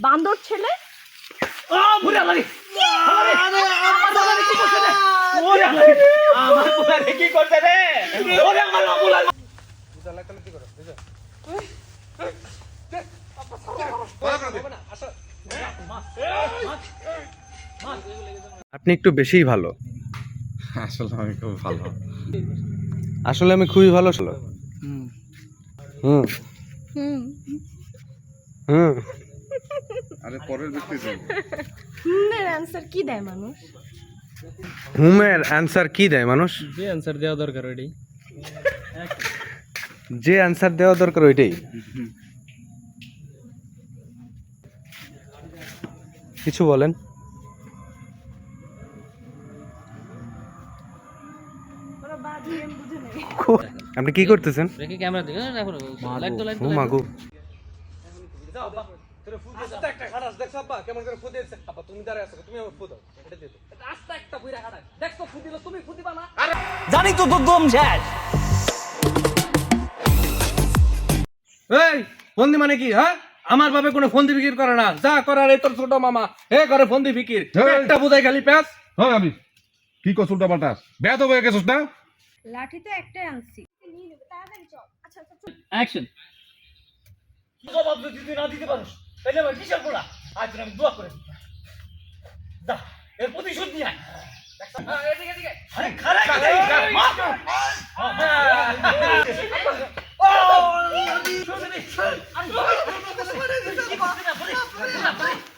বান্দর ছেলে? পোলার আপনি একটু বেশিই ভালো। আসলে আমি খুব ভালো। আসলে আমি খুবই ভালো ছিল হুম। হুম। হুম। আরে পরের ব্যক্তি যে হুমের অ্যান্সার কি দেয় মানুষ? হুমের অ্যান্সার কি দেয় মানুষ? যে অ্যান্সার দেওয়া দরকার ওইটাই। যে অ্যান্সার দেওয়া দরকার ওইটাই। কিছু বলেন। আপনি কি করতেছেন? ক্যামেরা রাখো লাইট তো লাইট ও মাগো আস্তে একটা খাটাস দেখছ আব্বা? কেমন করে আব্বা তুমি দাঁড়ায় আছো তুমি আমার এটা আস্তে একটা বুইরা খাটাস দেখছ ফুদিল তুমি ফুদিবা না? জানি তো তো দম শেষ। এই ফন্দি মানে কি হ্যাঁ? আমার বাপে কোনো ফন্দি ফিকির করে না। যা করার এই তোর ছোট মামা এ করে ফন্দি ফিকির একটা বুঝাই খালি প্যাস হ্যাঁ আমি। কি কস উল্টা পাল্টা বেদ হয়ে গেছিস না? লাঠি তো একটাই আনছি। নিয়ে নেবে তাড়াতাড়ি চল। আচ্ছা আচ্ছা চল। অ্যাকশন জবাব যদি না দিতে পারিস? তাহলে আমার কিসের পোলা আজ আমি দোয়া করে দিই দা এর প্রতিশোধ নিয়ে আয়?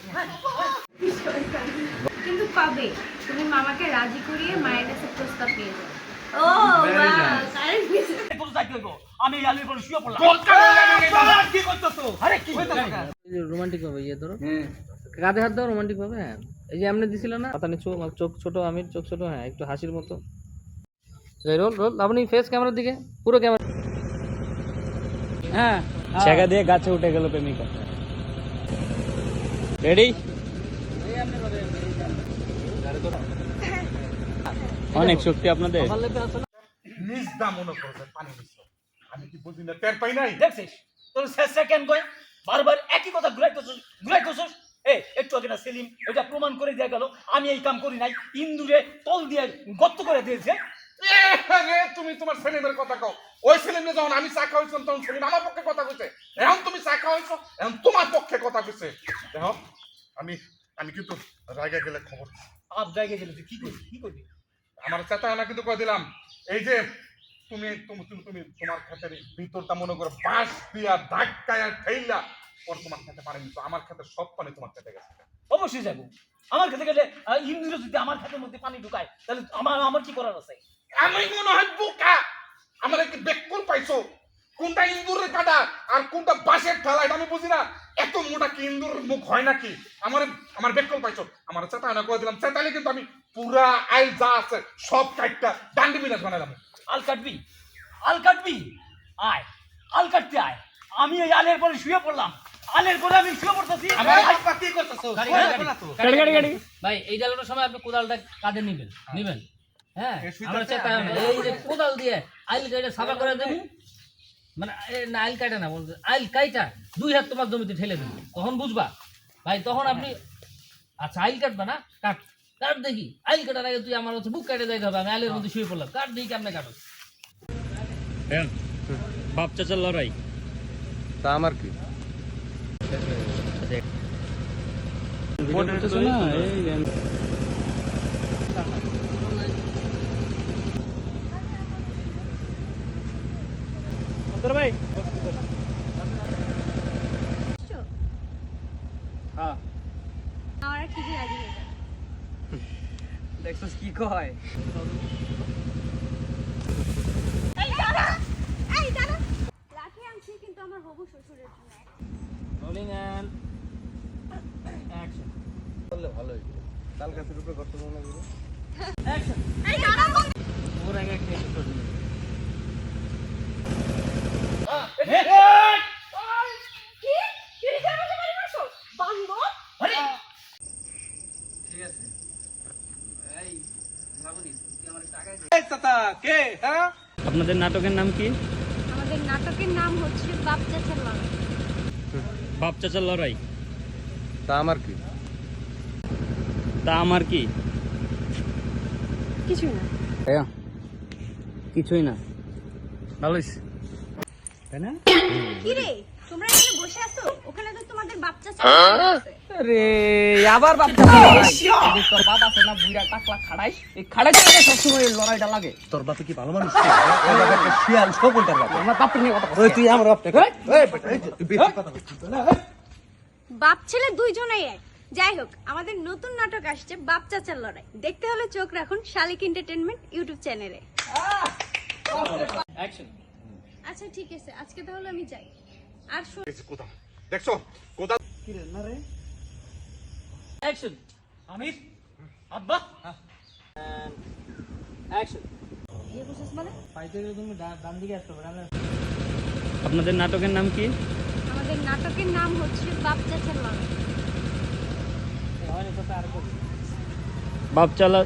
হ্যাঁ, বলি। কিন্তু পাবে তুমি মামাকে রাজি করিয়ে মায়ের কাছে প্রস্তাব পেয়ে ও। আমি এই আলুর শুয়ে পড়লাম। কি করতেছো? আরে, কি হইতেছে? রোমান্টিক ভাবে ইয়ে ধরো। কাঁধে হাত দাও রোমান্টিক ভাবে হ্যাঁ। এই যে এমনি দিছিল না? পাতা নিচু চোখ ছোট আমির চোখ ছোট হ্যাঁ একটু হাসির মতো। রোল রোল আপনি ফেস ক্যামেরার দিকে পুরো ক্যামেরা হ্যাঁ। ছেঁকা দিয়ে গাছে উঠে গেল প্রেমিকা। রেডি অনেক শক্তি আপনাদের। নিজ দাম মনে করছে পানি আমি কি বুঝি না টের পাই নাই? দেখছিস? তোর শেষটা কেন কয় বারবার একই কথা ঘুরাইতেছিস ঘুরাইতেছিস এ একটু আগে না সেলিম এটা প্রমাণ করে দেয়া গেল আমি এই কাম করি নাই ইন্দুরে তল দিয়ে গর্ত করে দিয়েছে। তুমি তোমার সেলিমের কথা কও। ওই সেলিমে যখন আমি চা খাওয়াইছিলাম তখন সেলিম আমার পক্ষে কথা কইছে। এখন তুমি চা খাওয়াইছো এখন তোমার পক্ষে কথা কইছে। দেখো আমি আমি কিন্তু রাগে গেলে খবর আপ জায়গায় গেলে তুই কি করবি কি করবি? আমার চাচা না কিন্তু কয়ে দিলাম এই যে তুমি তুমি তুমি তুমি তোমার ক্ষেতের ভিতরটা মনে করো বাঁশ দিয়া ধাক্কায় ঠেইলা পর তোমার খেতে পানি নিছো আমার খেতে সব পানি তোমার খেতে গেছে। অবশ্যই যাব। আমার খেতে গেলে ইন্দুরে যদি আমার খাতের মধ্যে পানি ঢুকায় তাহলে আমার আমার কি করার আছে? আমি মনে হয় বোকা। আমার একটু বেকুল পাইছো। কোনটা ইন্দুরের কাটা আর কোনটা বাঁশের ঠেলা এটা আমি বুঝি না। এত মোটা কি ইন্দুরের মুখ হয় নাকি? আমার আমার বেকুল পাইছো। আমার চেতা না করে দিলাম। চেতালে কিন্তু আমি পুরা আইল যা আছে সব কাটটা ডান্ডি মিনাজ বানালাম আল কাটবি? আল কাটবি? আয়। আল কাটতে আয়। আমি এই আলের পরে শুয়ে পড়লাম। আলের পরে আমি শুয়ে পড়তেছি। আমার বাপ্পা কি করতেছো? গাড়ি গাড়ি গাড়ি ভাই এই জ্বালানোর সময় আপনি কোদালটা কাঁধে নিবেন। নিবেন? হ্যাঁ আমরা চেষ্টা এই যে কোদাল দিয়ে আইল সাফা করে মানে না আইল কাটা না বলতে আইল কাইটা দুই হাত তোমার জমিতে ঠেলে দেবে। তখন বুঝবা। ভাই তখন আপনি আচ্ছা আইল কাটবা না? কাট। কাট দেখি। আইল কাটার আগে তুই আমার হচ্ছে বুক কাটে যাইতে হবে। আমি আইলের মধ্যে শুয়ে পড়লাম। কাট দেখি কেমনে কাটো। বাপ চাচার লড়াই। তা আমার কি? আমার ঠিকই রাজি হয়ে কি কয় এই দাঁড়া এই দাঁড়া লাঠি আনছি কিন্তু আমার হবু শ্বশুরের জন্য রোলিং এন্ড অ্যাকশন বললে ভালো হইতো। তাল গাছের উপরে গর্ত মনে ওর আগে একটা ঠিক আছে। এই তুই আমার টাকা দে। চাচা কে? হ্যাঁ? আপনাদের নাটকের নাম কি? আমাদের নাটকের নাম হচ্ছে বাপ চাচার লড়াই বাপ চাচার লড়াই। তা আমার কি? তা আমার কি? কিছুই না। কিছুই না। ভালো না? কি রে? তোমরা এখানে বসে আছো? ওখানে তো তোমাদের বাচ্চা আছে আরে আবার তোর বাপ আছে না বুইরা টাকলা খাড়াই। এই খাড়াই থেকে সবসময় লড়াইটা লাগে। তোর বাপে কি ভালো মানুষ? শিয়াল সকলটার বাপ। আমার বাপের নিয়ে কথা ওই তুই আমার বাপটা এই বেটা, এই যে, তুই বেশি কথা বলছিস না, এই। বাপ ছেলে দুইজনেই এক। যাই হোক আমাদের নতুন নাটক আসছে বাপ চাচার লড়াই। দেখতে হলে চোখ রাখুন শালিক এন্টারটেনমেন্ট ইউটিউব চ্যানেলে। অ্যাকশন আচ্ছা ঠিক আছে। আজকে তাহলে আমি যাই। আর কোথাও দেখছ? কোথাও অ্যাকশন আমির? আব্বা? অ্যাকশন মানে? আপনাদের নাটকের নাম কি? আমাদের নাটকের নাম হচ্ছে বাপ চাচার লড়াই বাপ চালা